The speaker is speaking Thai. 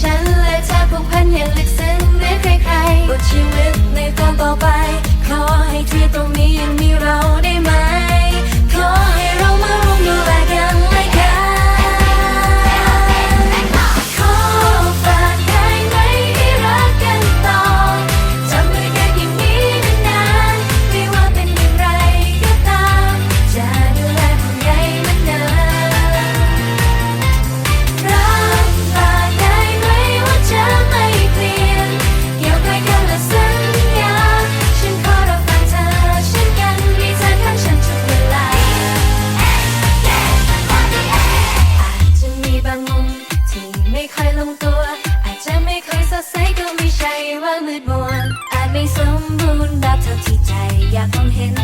ฉันเลยแทบผูกพันอย่างลึกซึ้ง มืดมนอาจไม่สมบูรณ์แบบเท่าที่ใจอยากมองเห็น